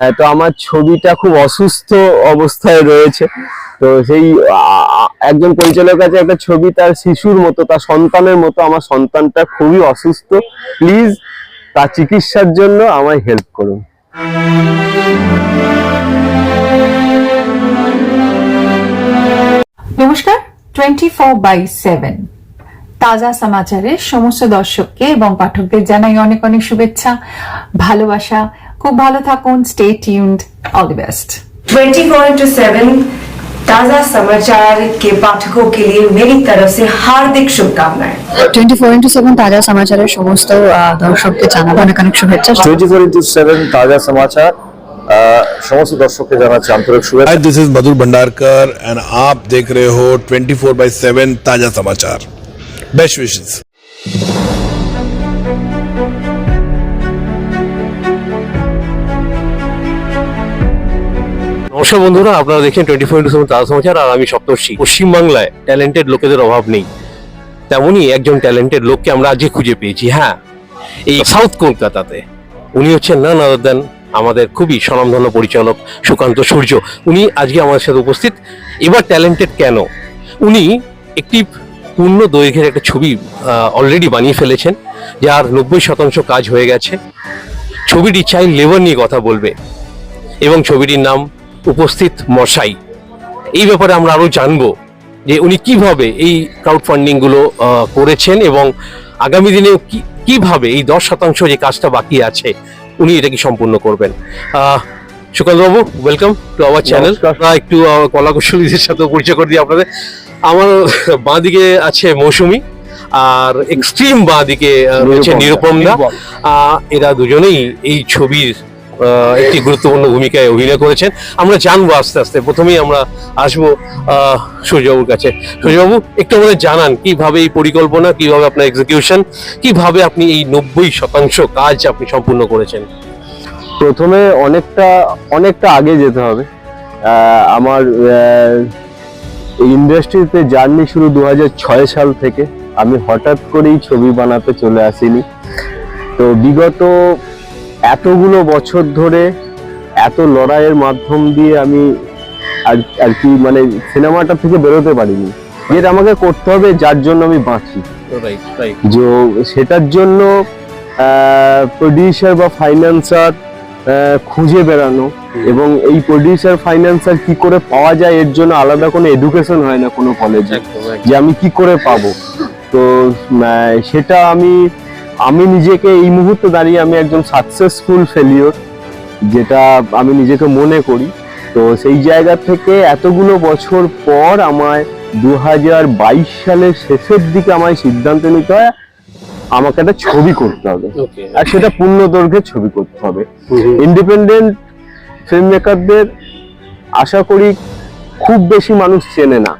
হ্যাঁ, তো আমার ছবিটা খুব অসুস্থ অবস্থায় রয়েছে। তো সেই একজন পরিচালকের কাছে একটা ছবি তার শিশুর মতো তার সন্তানের মতো আমার সন্তানটা খুবই অসুস্থ। প্লিজ তার চিকিৎসার জন্য আমায় হেল্প করুন। নমস্কার টোয়েন্টি ফোর বাই সেভেন তাজা সমাচারের সমস্ত দর্শককে এবং পাঠকদের জানাই অনেক অনেক শুভেচ্ছা ভালোবাসা খুব ভালো থাকুন stay tuned all the best 24 into seven ताजा समाचार के पाठकों के लिए मेरी तरफ से हार्दिक शुभकामनाएं টোয়েন্টি ফোর ইন্টু সেভেন তাজা সমাচারের সমস্ত আহ, দর্শককে জানাবো অনেক অনেক শুভেচ্ছা টোয়েন্টি ফোর ইন্টু সেভেন তাজা সমাচার আহ, সমস্ত দর্শককে জানাচ্ছি আন্তরিক শুভেচ্ছা hi this is Madhur Bhandarkar and आप देख रहे हो 24 बाय 7 ताजा समाचार बेस्ट विशेष নমস্কার বন্ধুরা, আপনারা দেখছেন টোয়েন্টি ফোর ইন্টু সেভেন তাজা সমাচার, আর আমি সপ্তর্ষি। পশ্চিমবাংলায় ট্যালেন্টেড লোকেদের অভাব নেই। তেমনই একজন ট্যালেন্টেড লোককে আমরা আজকে খুঁজে পেয়েছি হ্যাঁ। এই সাউথ কলকাতাতে উনি হচ্ছেন না আদার দেন আমাদের খুবই স্বনামধন্য পরিচালক সুকান্ত সূর্য। উনি আজকে আমাদের সাথে উপস্থিত। এবার ট্যালেন্টেড কেন? উনি একটি পূর্ণ দৈর্ঘ্যের একটা ছবি অলরেডি বানিয়ে ফেলেছেন, যার নব্বই শতাংশ কাজ হয়ে গেছে। ছবিটি চাইল্ড লেবার নিয়ে কথা বলবে। এবং ছবিটির নাম উপস্থিত মশাই। এই ব্যাপারে আমরা আরও জানব যে উনি কীভাবে এই ক্রাউড ফান্ডিংগুলো আহ, করেছেন এবং আগামী দিনে কি- কীভাবে এই দশ শতাংশ যে কাজটা বাকি আছে উনি এটা কি সম্পূর্ণ করবেন? সুকান্ত বাবু ওয়েলকাম টু আওয়ার চ্যানেল একটু কলা কুশলীদের সাথে পরিচয় করে দিই আপনাদের। আমার বাঁদিকে আছে মৌসুমি আর এক্সট্রিম বাঁদিকে আহ, রয়েছে নিরুপম দা। এরা দুজনেই এই ছবির একটি গুরুত্বপূর্ণ ভূমিকায় অভিনয় করেছেন। আমরা জানব আস্তে আস্তে। প্রথমেই আমরা আসব সূর্যবাবুর কাছে। সূর্যবাবু, একটু আমাদের জানান, কীভাবে এই পরিকল্পনা, কীভাবে আপনার এক্সিকিউশন কীভাবে আপনি এই নব্বই শতাংশ কাজ আপনি সম্পূর্ণ করেছেন? প্রথমে অনেকটা অনেকটা আগে যেতে হবে। আমার ইন্ডাস্ট্রিতে জার্নি শুরু দু সাল থেকে। আমি হঠাৎ করেই ছবি বানাতে চলে আসিনি। তো বিগত এতগুলো বছর ধরে এত লড়াইয়ের মাধ্যম দিয়ে আমি আর আর কি মানে সিনেমাটা থেকে বেরোতে পারিনি। যেটা আমাকে করতে হবে যার জন্য আমি বাঁচি। যে সেটার জন্য প্রডিউসার বা ফাইন্যান্সার খুঁজে বেড়ানো এবং এই প্রডিউসার ফাইন্যান্সার কি করে পাওয়া যায় এর জন্য আলাদা কোনো এডুকেশন হয় না কোনো কলেজে যে আমি কি করে পাবো? তো সেটা আমি আমি নিজেকে এই মুহূর্তে দাঁড়িয়ে আমি একজন সাকসেসফুল ফেলিওর যেটা আমি নিজেকে মনে করি। তো সেই জায়গা থেকে এতগুলো বছর পর আমায় দু হাজার বাইশ সালের শেষের দিকে আমায় সিদ্ধান্ত নিতে হয় আমাকে একটা ছবি করতে হবে। আর সেটা পূর্ণ দৈর্ঘ্যের ছবি করতে হবে। ইন্ডিপেন্ডেন্ট ফিল্ম মেকারদের আশা করি খুব বেশি মানুষ চেনে না।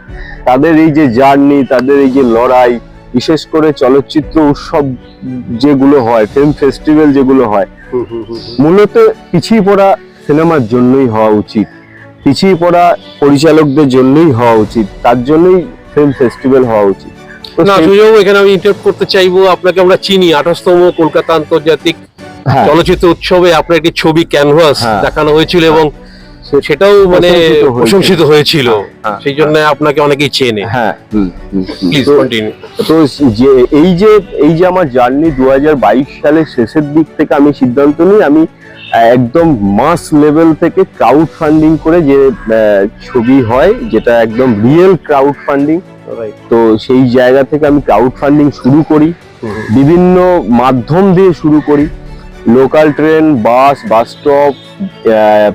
তাদের এই যে জার্নি তাদের এই যে লড়াই বিশেষ করে চলচ্চিত্র উৎসব যেগুলো হয় ফিল্ম ফেস্টিভ্যাল যেগুলো হয় মূলত পিছিয়ে পড়া সিনেমার জন্যই হওয়া উচিত। পিছিয়ে পড়া পরিচালকদের জন্যই হওয়া উচিত। তার জন্যই ফিল্ম ফেস্টিভ্যাল হওয়া উচিত। না সুযোগ এখানে আমি ইন্টারভিউ করতে চাইব আপনাকে আমরা চিনি আঠাশতম কলকাতা আন্তর্জাতিক হ্যাঁ, চলচ্চিত্র উৎসবে আপনার একটি ছবি ক্যানভাস হ্যাঁ। দেখানো হয়েছিল এবং সে- সেটাও মানে প্রশংসিত হয়েছে। হয়েছিল। হ্যাঁ, সেই জন্য আপনাকে অনেকেই চেনে। হ্যাঁ তো- যে এই যে এই যে আমার জার্নি দু সালের শেষের দিক থেকে আমি সিদ্ধান্ত নিই আমি একদম মাস লেভেল থেকে ক্রাউড ফান্ডিং করে যে ছবি হয় যেটা একদম রিয়েল ক্রাউড ফান্ডিং তো সেই জায়গা থেকে আমি ক্রাউড ফান্ডিং শুরু করি। বিভিন্ন মাধ্যম দিয়ে শুরু করি। Local train bus bus stop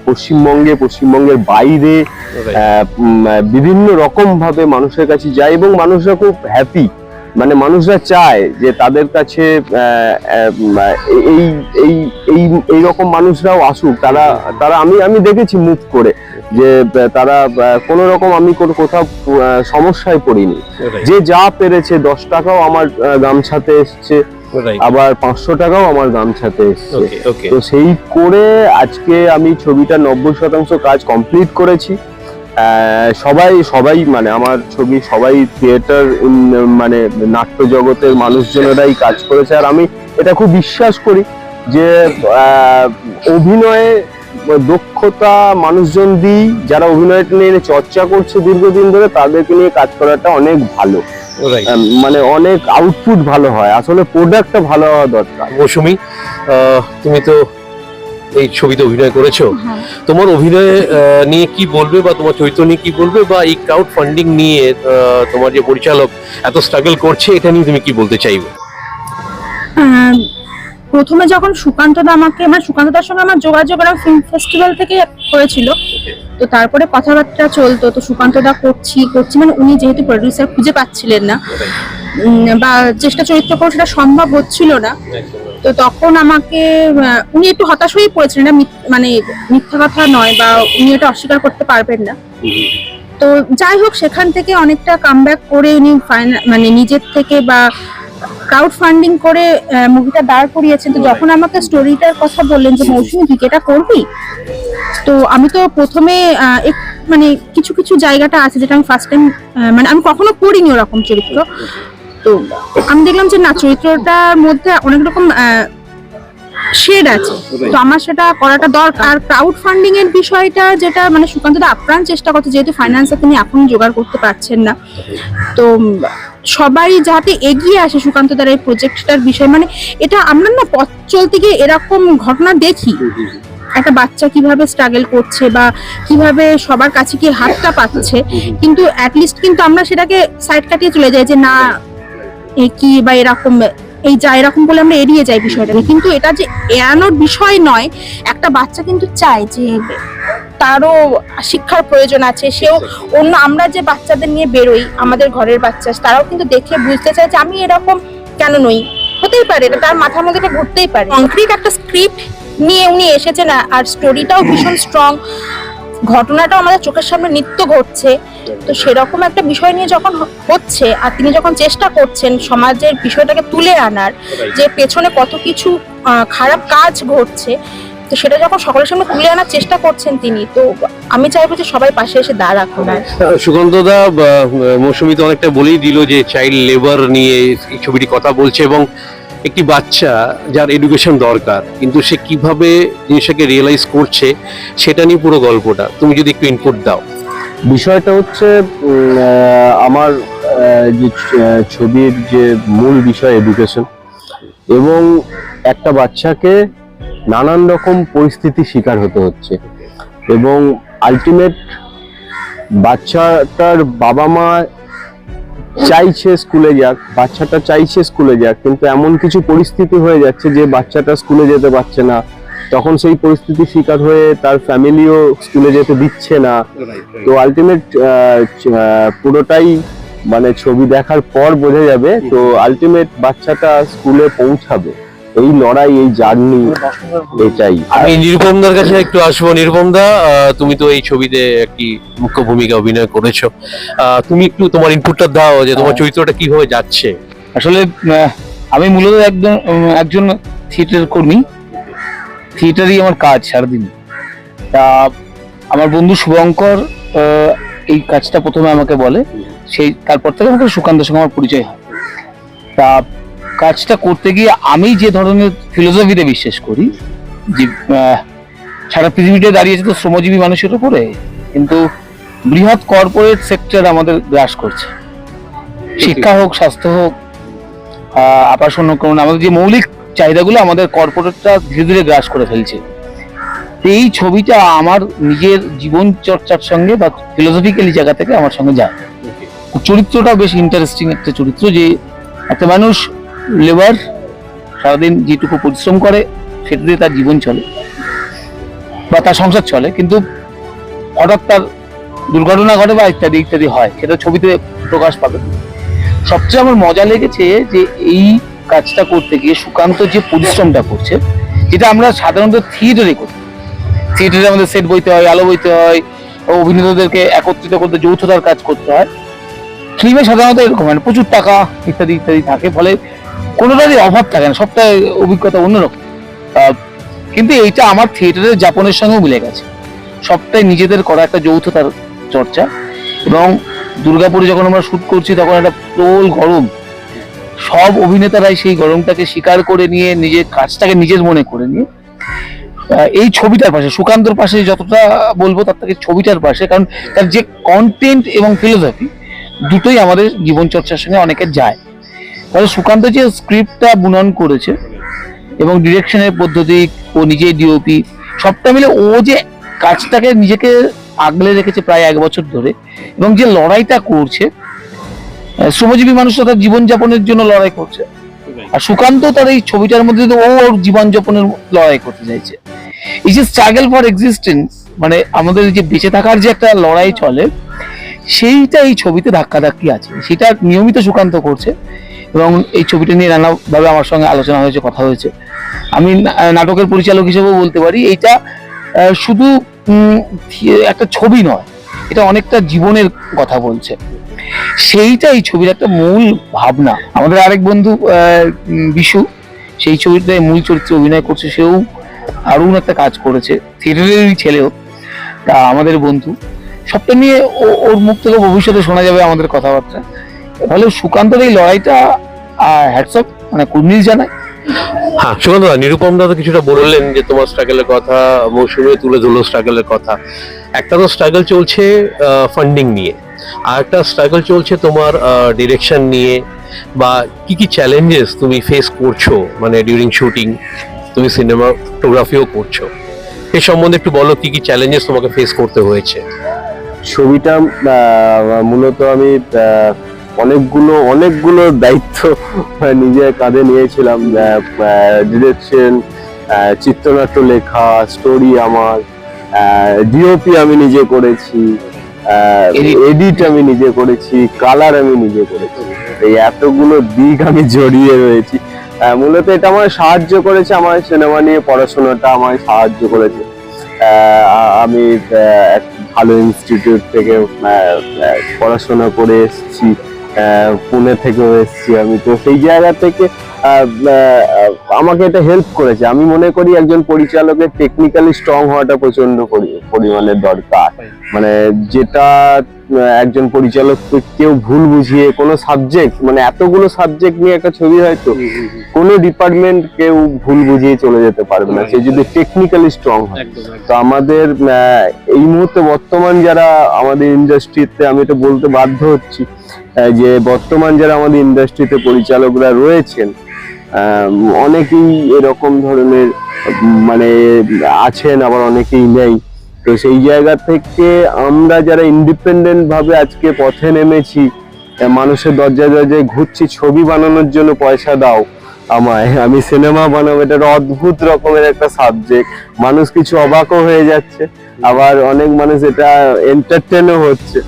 পশ্চিমবঙ্গে পশ্চিমবঙ্গের বাইরে বিভিন্ন রকম ভাবে মানুষের কাছে যায় এবং মানুষরা খুব হ্যাপি মানে মানুষরা চায় যে তাদের কাছে এই এই এই এই রকম মানুষরাও আসুক। তারা তারা আমি আমি দেখেছি মুভ করে যে তারা কোনো রকম আমি কোনো কোথাও সমস্যায় পড়িনি। যে যা পেরেছে দশ টাকাও আমার গামছাতে এসছে। আবার পাঁচশো টাকাও আমার গামছাতে এসছে। তো সেই করে আজকে আমি ছবিটা নব্বই শতাংশ কাজ কমপ্লিট করেছি। সবাই সবাই মানে আমার ছবি সবাই থিয়েটার মানে নাট্য জগতের মানুষজনেরাই কাজ করেছে। আর আমি এটা খুব বিশ্বাস করি যে আহ, অভিনয়ে দক্ষতা মানুষজন দিই যারা অভিনয়টা নিয়ে চর্চা করছে দীর্ঘদিন ধরে তাদেরকে নিয়ে কাজ করাটা অনেক ভালো। মানে অনেক আউটপুট ভালো হয়। আসলে প্রোডাক্টটা ভালো হওয়া দরকার। মৌসুমি তুমি তো এই ছবিতে অভিনয় করেছ। তোমার অভিনয় নিয়ে কি বলবে বা তোমার চরিত্র নিয়ে কি বলবে বা এই ক্রাউড ফান্ডিং নিয়ে তোমার যে পরিচালক এত স্ট্রাগল করছে এটা নিয়ে তুমি কি বলতে চাইবে? প্রথমে যখন সুকান্ত দা আমাকে মানে সুকান্ত দার সঙ্গে আমার যোগাযোগ আমার ফিল্ম ফেস্টিভ্যাল থেকে হয়েছিল, তো তারপরে কথাবার্তা চলতো, তো সুকান্ত দা করছি করছি মানে উনি যেহেতু প্রডিউসার খুঁজে পাচ্ছিলেন না। বা চেষ্টা চরিত্র করে সেটা সম্ভব হচ্ছিল না। তো তখন আমাকে উনি একটু হতাশ হয়ে পড়েছিলেন মানে মিথ্যা কথা নয় বা উনি এটা অস্বীকার করতে পারবেন না। তো যাই হোক, সেখান থেকে অনেকটা কামব্যাক করে উনি ফাইনা- মানে নিজের থেকে বা ক্রাউড ফান্ডিং করে মুভিটা দাঁড় করিয়েছেন। তো যখন আমাকে স্টোরিটার কথা বললেন যে, মৌসুমি, তুই এটা করবি? তো আমি তো প্রথমে মানে কিছু কিছু জায়গাটা আছে যেটা আমি ফার্স্ট টাইম মানে আমি কখনো করিনি ওরকম চরিত্র। তো আমি দেখলাম যে, না, চরিত্রটার মধ্যে অনেক রকম শেড আছে। তো আমার সেটা করাটা দরকার। আর ক্রাউড ফান্ডিং এর বিষয়টা যেটা মানে সুকান্ত দা আপ্রাণ চেষ্টা করছে যেহেতু ফাইন্যান্সে তিনি এখন জোগাড় করতে পারছেন না। তো সবাই যাতে এগিয়ে আসে সুকান্ত দার এই প্রজেক্টটার বিষয় মানে এটা আমরা না পথ চলতে গিয়ে এরকম ঘটনা দেখি। একটা বাচ্চা কীভাবে স্ট্রাগল করছে বা কীভাবে সবার কাছে গিয়ে হাতটা পাচ্ছে কিন্তু অ্যাটলিস্ট কিন্তু আমরা সেটাকে সাইড কাটিয়ে চলে যাই যে না এ কি বা এরকম এই যা, এরকম বলে আমরা এড়িয়ে যাই বিষয়টাকে কিন্তু এটা যে এড়ানোর বিষয় নয়, একটা বাচ্চা কিন্তু চায় যে তারও শিক্ষার প্রয়োজন আছে, সেও অন্য, আমরা যে বাচ্চাদের নিয়ে বেরোই, আমাদের ঘরের বাচ্চা, তারাও কিন্তু দেখে বুঝতে চায় যে আমি এরকম কেন নই? হতেই পারে, এটা তার মাথার মধ্যে ঘুরতেই পারে। কংক্রিট একটা স্ক্রিপ্ট নিয়ে উনি এসেছেন, আর- আর স্টোরিটাও ভীষণ স্ট্রং ঘটনাটাও আমাদের চোখের সামনে নিত্য ঘটছে। তো সেরকম একটা বিষয় নিয়ে যখন হচ্ছে আর তিনি যখন চেষ্টা করছেন সমাজের বিষয়টাকে তুলে আনার যে পেছনে কত কিছু খারাপ কাজ ঘটছে তো সেটা যখন সকলের সামনে তুলে আনার চেষ্টা করছেন তিনি তো আমি চাইব যে সবাই পাশে এসে দাঁড়াক ওনার। সুকান্ত দা মৌসুমি তো অনেকটা বলেই দিল যে চাইল্ড লেবার নিয়ে এই ছবিটি কথা বলছে এবং একটি বাচ্চা যার এডুকেশন দরকার, কিন্তু সে কীভাবে জিনিসটাকে রিয়েলাইজ করছে সেটা নিয়ে পুরো গল্পটা তুমি যদি একটু ইনপুট দাও। বিষয়টা হচ্ছে আমার যে ছবির যে মূল বিষয় এডুকেশন এবং একটা বাচ্চাকে নানান রকম পরিস্থিতির শিকার হতে হচ্ছে এবং আলটিমেট বাচ্চাটার বাবা মা চাইছে স্কুলে যাক, বাচ্চাটা চাইছে স্কুলে যাক, কিন্তু এমন কিছু পরিস্থিতি হয়ে যাচ্ছে যে বাচ্চাটা স্কুলে যেতে পারছে না। তখন সেই পরিস্থিতির শিকার হয়ে তার ফ্যামিলিও স্কুলে যেতে দিচ্ছে না। তো আলটিমেট পুরোটাই মানে ছবি দেখার পর বোঝা যাবে। তো আলটিমেট বাচ্চাটা স্কুলে পৌঁছাবে। এই লড়াই এই জার্নি এটাই। আমি নিরুপম দার কাছে একটু আসব। নিরুপম দা আহ, তুমি তো এই ছবিতে একটি মুখ্য ভূমিকা অভিনয় করেছ। তুমি একটু তোমার ইনপুটটা দাও যে তোমার চরিত্রটা কীভাবে যাচ্ছে। আসলে আমি মূলত একজন একজন থিয়েটার কর্মী। থিয়েটারই আমার কাজ সারাদিন। তা আমার বন্ধু শুভঙ্কর এই কাজটা প্রথমে আমাকে বলে। সেই তারপর থেকে আমাকে সুকান্তের সঙ্গে আমার পরিচয় হয়। তা কাজটা করতে গিয়ে আমি যে ধরনের ফিলোসফিতে বিশ্বাস করি যে সারা পৃথিবীতে দাঁড়িয়েছে তো শ্রমজীবী মানুষের উপরে কিন্তু বৃহৎ কর্পোরেট সেক্টর আমাদের গ্রাস করছে। শিক্ষা হোক স্বাস্থ্য হোক আহ, আবাসন হোক আমাদের যে মৌলিক চাহিদাগুলো আমাদের কর্পোরেটটা ধীরে ধীরে গ্রাস করে ফেলছে। এই ছবিটা আমার নিজের জীবন চর্চার সঙ্গে বা ফিলোসফিক্যালি জায়গা থেকে আমার সঙ্গে যায়। চরিত্রটা বেশ ইন্টারেস্টিং একটা চরিত্র যে একটা মানুষ লেবার সারাদিন যেটুকু পরিশ্রম করে সেটা দিয়ে তার জীবন চলে বা তার সংসার চলে। কিন্তু হঠাৎ তার দুর্ঘটনা ঘটে বা ইত্যাদি ইত্যাদি হয়, সেটা ছবিতে প্রকাশ পাবে। সবচেয়ে আমার মজা লেগেছে যে এই কাজটা করতে গিয়ে সুকান্ত যে পরিশ্রমটা করছে, যেটা আমরা সাধারণত থিয়েটারে করি। থিয়েটারে আমাদের সেট বইতে হয়, আলো বইতে হয়, অভিনেতাদেরকে একত্রিত করতে, যৌথতার কাজ করতে হয়। ফিল্মে সাধারণত এরকম হয় প্রচুর টাকা ইত্যাদি ইত্যাদি থাকে। ফলে কোনোটারই অভাব থাকে না, সবটাই অভিজ্ঞতা অন্যরকম। কিন্তু এইটা আমার থিয়েটারের যাপনের সঙ্গেও মিলে গেছে। সবটাই নিজেদের করা একটা যৌথতার চর্চা এবং দুর্গাপুরে যখন আমরা শ্যুট করছি, তখন একটা প্রবল গরম। সব অভিনেতারাই সেই গরমটাকে স্বীকার করে নিয়ে, নিজের কাজটাকে নিজের মনে করে নিয়ে এই ছবিটার পাশে, সুকান্তর পাশে যতটা বলব তার থেকে ছবিটার পাশে, কারণ তার যে কন্টেন্ট এবং ফিলোসফি দুটোই আমাদের জীবন চর্চার সঙ্গে অনেকে যায়। তাহলে সুকান্ত যে স্ক্রিপ্টটা বুনন করেছে এবং ডিরেকশনের পদ্ধতি, ও নিজেই ডিওপি সবটা মিলে ও যে কাজটাকে নিজেকে আগলে রেখেছে প্রায় এক বছর ধরে এবং যে লড়াইটা করছে শ্রমজীবী মানুষরা তার জীবনযাপনের জন্য লড়াই করছে। আর সুকান্ত তার এই ছবিটার মধ্যে ও ওর জীবনযাপনের লড়াই করতে চাইছে। এই যে স্ট্রাগল ফর এক্সিস্টেন্স মানে আমাদের যে বেঁচে থাকার যে একটা লড়াই চলে, সেইটা এই ছবিতে ধাক্কাধাক্কি আছে। সেটা নিয়মিত সুকান্ত করছে। এবং এই ছবিটা নিয়ে নানাভাবে আমার সঙ্গে আলোচনা হয়েছে, কথা হয়েছে। আমি নাটকের পরিচালক হিসেবেও বলতে পারি, এইটা শুধু একটা ছবি নয়, এটা অনেকটা জীবনের কথা বলছে। সেইটা এই ছবির একটা মূল ভাবনা। আমাদের আরেক বন্ধু বিশু, সেই ছবিতে মূল চরিত্রে অভিনয় করছে, সেও দারুণ একটা কাজ করেছে, থিয়েটারেরই ছেলেও, তা আমাদের বন্ধু। সবটা নিয়ে ওর মুখ থেকে ভবিষ্যতে শোনা যাবে আমাদের কথাবার্তা। ফলে সুকান্তর এই লড়াইটা হ্যাটসঅপ মানে কুর্নিশ জানায় হ্যাঁ সুকান্ত নিরুপম দা তো কিছুটা বললেন যে তোমার স্ট্রাগলের কথা মৌসুমে তুলে ধরলো স্ট্রাগলের কথা। একটা তো স্ট্রাগল চলছে ফান্ডিং নিয়ে আর একটা স্ট্রাগল চলছে তোমার ডিরেকশন নিয়ে বা কি কি চ্যালেঞ্জেস তুমি ফেস করছ মানে ডিউরিং শুটিং তুমি সিনেমাটোগ্রাফিও করছ। এই সম্বন্ধে একটু বলো কি কি চ্যালেঞ্জেস তোমাকে ফেস করতে হয়েছে? ছবিটা মূলত আমি অনেকগুলো অনেকগুলো দায়িত্ব নিজের কাঁধে নিয়েছিলাম ডিরেকশন চিত্রনাট্য লেখা স্টোরি আমার ডিওপি আমি নিজে করেছি এডিট আমি নিজে করেছি কালার আমি নিজে করেছি। এই এতগুলো দিক আমি জড়িয়ে রয়েছি। মূলত এটা আমার সাহায্য করেছে আমার সিনেমা নিয়ে পড়াশোনাটা আমায় সাহায্য করেছে। আমি এক ভালো ইনস্টিটিউট থেকে পড়াশোনা করে এসেছি। পুনে থেকেও এসেছি আমি। তো সেই জায়গা থেকে আমাকে এটা হেল্প করেছে। আমি মনে করি একজন পরিচালকের টেকনিক্যালি স্ট্রং হওয়াটা প্রচণ্ড পরি- পরিমাণে দরকার। মানে যেটা একজন পরিচালক কেউ ভুল বুঝিয়ে কোনো সাবজেক্ট মানে এতগুলো সাবজেক্ট নিয়ে একটা ছবি হয়তো কোনো ডিপার্টমেন্ট কেউ ভুল বুঝিয়ে চলে যেতে পারবে না। সে যদি টেকনিক্যালি স্ট্রং হয়। তো আমাদের এই মুহূর্তে বর্তমান যারা আমাদের ইন্ডাস্ট্রিতে আমি তো বলতে বাধ্য হচ্ছি যে বর্তমান যারা আমাদের ইন্ডাস্ট্রিতে পরিচালকরা রয়েছেন অনেকেই এরকম ধরনের মানে আছেন, আবার অনেকেই নেই। তো সেই জায়গা থেকে আমরা যারা ইন্ডিপেন্ডেন্ট ভাবে আজকে পথে নেমেছি মানুষের দরজায় দরজায় ঘুরছি, ছবি বানানোর জন্য পয়সা দাও আমায়। আমি সিনেমা বানাবো, এটা অদ্ভুত রকমের একটা সাবজেক্ট মানুষ কিছু অবাকও হয়ে যাচ্ছে, আবার অনেক মানুষ এটা এন্টারটেনও হচ্ছে।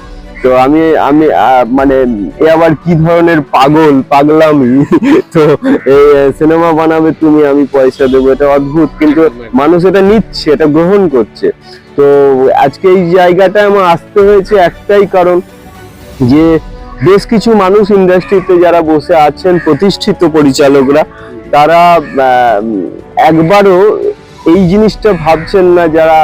তো আমি আমি মানে এ আবার কি ধরনের পাগল, পাগলামি? তো সিনেমা বানাবে তুমি, আমি পয়সা দেবো, এটা অদ্ভুত। কিন্তু মানুষ এটা নিচ্ছে, এটা গ্রহণ করছে। তো আজকে এই জায়গাটায় আমার আসতে হয়েছে একটাই কারণ যে বেশ কিছু মানুষ ইন্ডাস্ট্রিতে যারা বসে আছেন, প্রতিষ্ঠিত পরিচালকরা, তারা একবারও এই জিনিসটা ভাবছেন না যারা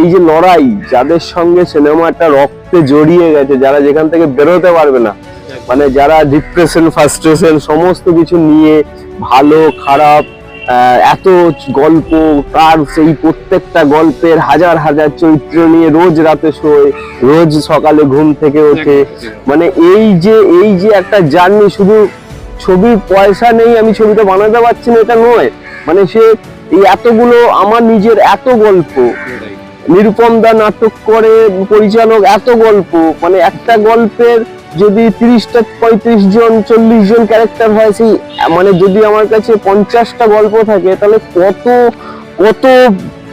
এই যে লড়াই, যাদের সঙ্গে সিনেমাটা রক্তে জড়িয়ে গেছে, যারা যেখান থেকে বেরোতে পারবে না। মানে যারা ডিপ্রেশন ফার্স্ট্রেশন সমস্ত কিছু নিয়ে ভালো, খারাপ এত গল্প, তার সেই প্রত্যেকটা গল্পের হাজার হাজার চরিত্র নিয়ে রোজ রাতে শোয়, রোজ সকালে ঘুম থেকে ওঠে। মানে এই যে এই যে একটা জার্নি শুধু ছবির পয়সা নেই আমি ছবিটা বানাতে পারছি না, এটা নয়। মানে সে এই এতগুলো আমার নিজের এত গল্প নিরুপম দা নাটক করে পরিচালক এত গল্প মানে একটা গল্পের যদি তিরিশটা, পঁয়ত্রিশ জন, চল্লিশ জন ক্যারেক্টার হয়, সেই মানে যদি আমার কাছে পঞ্চাশটা গল্প থাকে, তাহলে কত কত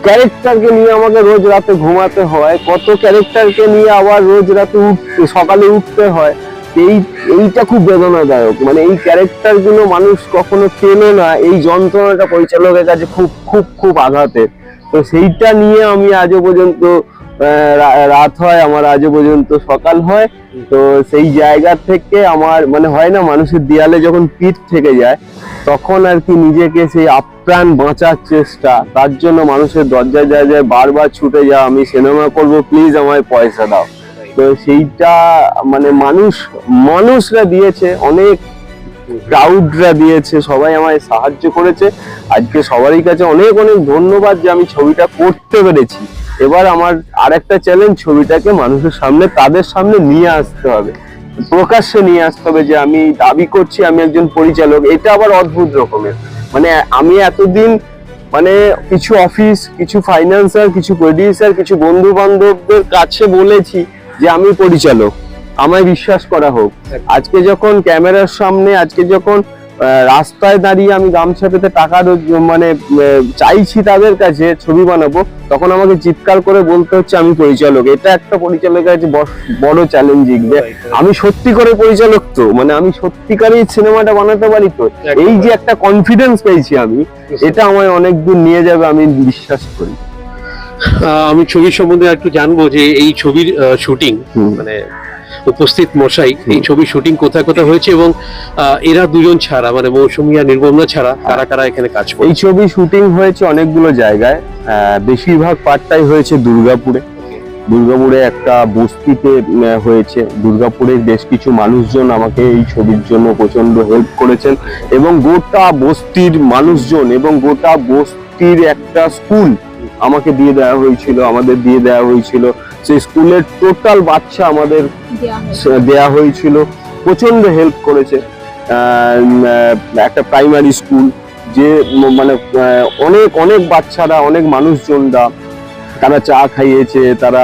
ক্যারেক্টারকে নিয়ে আমাকে রোজ রাতে ঘুমাতে হয়, কত ক্যারেক্টারকে নিয়ে আবার রোজ রাতে উঠতে, সকালে উঠতে হয়, এই, এইটা খুব বেদনাদায়ক। মানে এই ক্যারেক্টারগুলো মানুষ কখনো পেল না, এই যন্ত্রণাটা পরিচালকের কাছে খুব খুব খুব আঘাতের। তো সেইটা নিয়ে আমি আজও পর্যন্ত রাত হয়, আমার আজও পর্যন্ত সকাল হয়। তো সেই জায়গা থেকে আমার মানে হয় না, মানুষের দেয়ালে যখন পিঠ থেকে যায়, তখন আর কি নিজেকে সেই আপ্রাণ বাঁচার চেষ্টা। তার জন্য মানুষের দরজায় যায় যায় বারবার ছুটে যাও আমি সিনেমা করব প্লিজ আমায় পয়সা দাও। তো সেইটা মানে মানুষ, মানুষরা দিয়েছে অনেক ক্রাউডরা দিয়েছে, সবাই আমায় সাহায্য করেছে। আজকে সবারই কাছে অনেক অনেক ধন্যবাদ যে আমি ছবিটা করতে পেরেছি। এবার আমার আরেকটা চ্যালেঞ্জ ছবিটাকে মানুষের সামনে, তাদের সামনে নিয়ে আসতে হবে। প্রকাশ্যে নিয়ে আসতে হবে যে আমি দাবি করছি, আমি একজন পরিচালক। এটা আবার অদ্ভুত রকমের। মানে আমি এতদিন মানে কিছু অফিস কিছু ফাইন্যান্সার কিছু প্রডিউসার কিছু বন্ধু বান্ধবদের কাছে বলেছি যে আমি পরিচালক। আমায় বিশ্বাস করা হোক। আজকে যখন ক্যামেরার সামনে আজকে যখন রাস্তায় দাঁড়িয়ে আমি গামছা পেতে টাকা মানে চাইছি তাদের কাছে ছবি বানাবো তখন আমাকে চিৎকার করে বলতে হচ্ছে আমি পরিচালক। এটা একটা পরিচালকের কাছে বড়- চ্যালেঞ্জিং যে আমি সত্যি করে পরিচালক তো মানে আমি সত্যিকারই সিনেমাটা বানাতে পারি তো। এই যে একটা কনফিডেন্স পেয়েছি আমি এটা আমায় অনেক দূর নিয়ে যাবে আমি বিশ্বাস করি। আমি ছবির সম্বন্ধে একটু জানব যে এই ছবির শুটিং। মানে উপস্থিত মশাই এই ছবি শুটিং কোথায় কোথায় হয়েছে এবং এরা দুজন ছাড়া মানে মৌসুমী আর নির্বন্ধ ছাড়া কারা কারা এখানে কাজ করে? এই ছবি শুটিং হয়েছে অনেকগুলো জায়গায় বেশিরভাগ পার্টটাই হয়েছে দুর্গাপুরে। দুর্গাপুরে একটা বস্তিতে হয়েছে। দুর্গাপুরের বেশ কিছু মানুষজন আমাকে এই ছবির জন্য প্রচণ্ড হেল্প করেছেন এবং গোটা বস্তির মানুষজন এবং গোটা বস্তির একটা স্কুল আমাকে দিয়ে দেওয়া হয়েছিল আমাদের দিয়ে দেওয়া হয়েছিল। সেই স্কুলের টোটাল বাচ্চা আমাদের দেয়া হয়েছিল। প্রচণ্ড হেল্প করেছে। একটা প্রাইমারি স্কুল যে মানে অনেক অনেক বাচ্চারা অনেক মানুষজনরা তারা চা খাইয়েছে তারা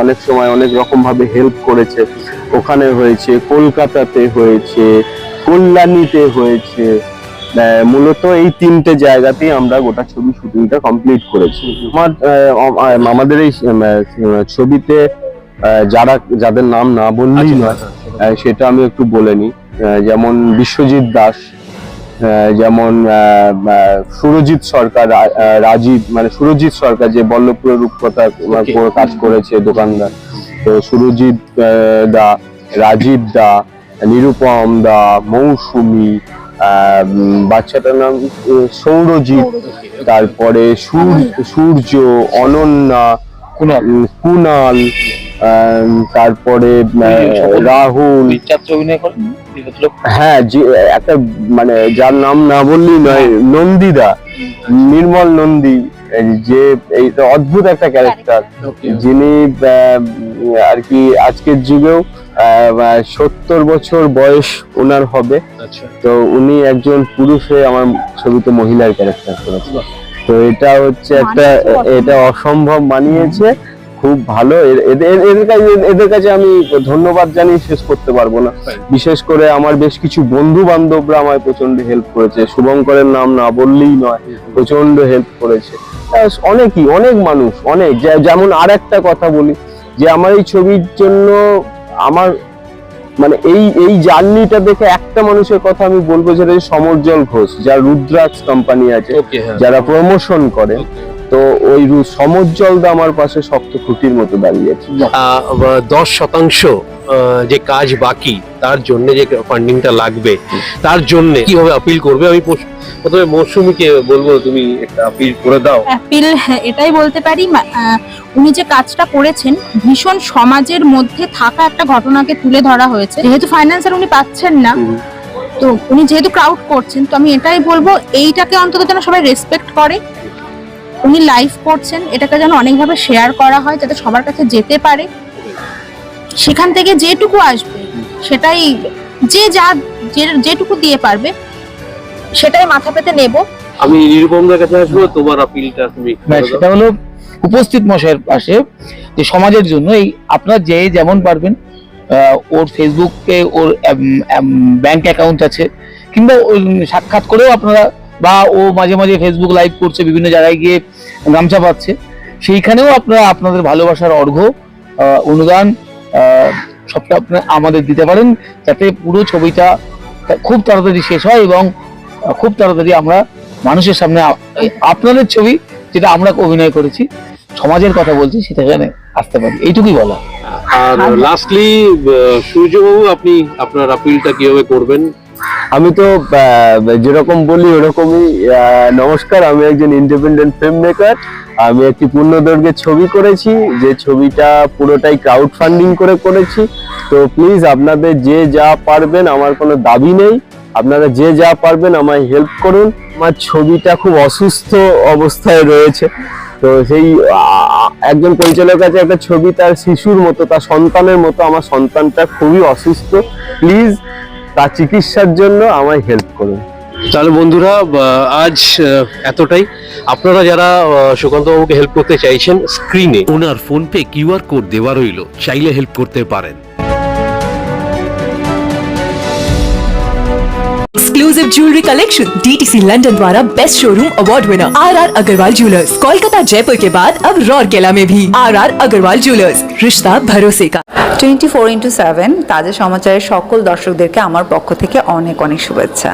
অনেক সময় অনেক রকম ভাবে হেল্প করেছে। ওখানে হয়েছে কলকাতাতে হয়েছে কল্যাণীতে হয়েছে। মূলত এই তিনটে জায়গাতেই আমরা গোটা ছবি শুটিংটা কমপ্লিট করেছি। আমার আমাদের এই ছবিতে যারা যাদের নাম না বললেই নয় সেটা আমি একটু বলে নিই। যেমন বিশ্বজিৎ দাস যেমন সুরজিৎ সরকার রাজীব মানে সুরজিৎ সরকার যে বল্লভপুরের রূপকথা কাজ করেছে দোকানদার। তো সুরজিৎ দা রাজীব দা নিরুপম দা মৌসুমী বাচ্চাটার নাম সৌরজিৎ তারপরে সূর- সূর্য অনন্যা কুনাল আহ, তারপরে রাহুল। হ্যাঁ যে একটা মানে যার নাম না বললেই নয় নন্দিদা নির্মল নন্দী যে এই অদ্ভুত একটা ক্যারেক্টার। যিনি আহ, আর কি আজকের যুগেও সত্তর বছর বয়স ওনার হবে। আচ্ছা। তো উনি একজন পুরুষে আমার ছবিতে মহিলার ক্যারেক্টার করেছে। তো এটা হচ্ছে একটা এটা অসম্ভব মানিয়েছে। খুব ভালো। এদের এদের কাছে এদের কাছে আমি ধন্যবাদ জানিয়ে শেষ করতে পারব না। বিশেষ করে আমার বেশ কিছু বন্ধু বান্ধবরা আমায় প্রচণ্ড হেল্প করেছে। শুভঙ্করের নাম না বললেই নয় প্রচণ্ড হেল্প করেছে। অনেকই অনেক মানুষ অনেক। যেমন আর একটা কথা বলি যে আমার এই ছবির জন্য আমার মানে এই এই জার্নিটা দেখে একটা মানুষের কথা আমি বলব যেটা সমরজল ঘোষ যার রুদ্রাক্স কোম্পানি আছে হ্যাঁ। যারা প্রমোশন করে। তো ওই রু- সমরজলদা আমার পাশে শক্ত খুঁটির মতো দাঁড়িয়েছে দশ শতাংশ যে কাজ বাকি তার জন্য যে ফান্ডিংটা লাগবে তার জন্য কীভাবে আপিল করবে? আমি প্রথমে মৌসুমীকে বলব তুমি একটা আপিল করে দাও। অ্যাপিল এটাই বলতে পারি। উনি যে কাজটা করেছেন ভীষণ সমাজের মধ্যে থাকা একটা ঘটনাকে তুলে ধরা হয়েছে। যেহেতু ফাইন্যান্সার উনি পাচ্ছেন না তো উনি যেহেতু ক্রাউড করছেন তো আমি এটাই বলব এইটাকে অন্তত যেন সবাই রেসপেক্ট করে। উনি লাইভ করছেন এটাকে যেন অনেকভাবে শেয়ার করা হয় যাতে সবার কাছে যেতে পারে। সেখান থেকে যেটুকু আসবে সেটাই যে যা যে- যেটুকু দিয়ে পারবে সেটাই মাথা পেতে নেব আমি নিরুপমদার কাছে আসব তোমার আপিলটা তুমি। সেটা হলো উপস্থিত মশাইয়ের পাশে যে সমাজের জন্য এই আপনার যে যেমন পারবেন ওর ফেসবুকে ওর ব্যাংক অ্যাকাউন্ট আছে কিংবা ওই সাক্ষাৎ করেও আপনারা বা ও মাঝে মাঝে ফেসবুক লাইভ করছে বিভিন্ন জায়গায় গিয়ে গামছা পাচ্ছে সেইখানেও আপনারা আপনাদের ভালোবাসার অর্ঘ্য অনুদান সবটা আপনার আমাদের দিতে পারেন যাতে পুরো ছবিটা খুব তাড়াতাড়ি শেষ হয় এবং খুব তাড়াতাড়ি আমরা মানুষের সামনে এই আপনাদের ছবি যেটা আমরা অভিনয় করেছি সমাজের কথা বলছি সেটা এখানে আসতে পারি। এইটুকুই বলা আর লাস্টলি সূর্যবাবু আপনি আপনার আপিলটা কীভাবে করবেন? আমি তো যেরকম বলি ওরকমই নমস্কার, আমি একজন ইন্ডিপেন্ডেন্ট ফিল্ম মেকার আমি একটি পূর্ণদৈর্ঘ্যের ছবি করেছি, যে ছবিটা পুরোটাই ক্রাউড ফান্ডিং করে করেছি। তো প্লিজ আপনাদের যে যা পারবেন, আমার কোনো দাবি নেই। আপনারা যে যা পারবেন, আমায় হেল্প করুন। আমার ছবিটা খুব অসুস্থ অবস্থায় রয়েছে। তো সেই একজন পরিচালকের কাছে একটা ছবি তার শিশুর মতো, তার সন্তানের মতো, আমার সন্তানটা খুবই অসুস্থ। প্লিজ তার চিকিৎসার জন্য আমায় হেল্প করুন। তাহলে বন্ধুরা আজ এতটাই। আপনারা যারা সুকান্ত বাবুকে হেল্প করতে চাইছেন স্ক্রিনে ওনার ফোনপে কিউআর কোড দেওয়া রইল চাইলে হেল্প করতে পারেন। exclusive jewellery collection DTC London द्वारा best showroom award winner R R Agarwal jewellers Kolkata Jaipur के बाद अब रौरकेला में भी आर आर अग्रवाल ज्वेलर्स रिश्ता भरोसे का টোয়েন্টি ফোর ইন্টু সেভেন তাজা সমাচারের সকল দর্শকদেরকে আমার পক্ষ থেকে অনেক অনেক শুভেচ্ছা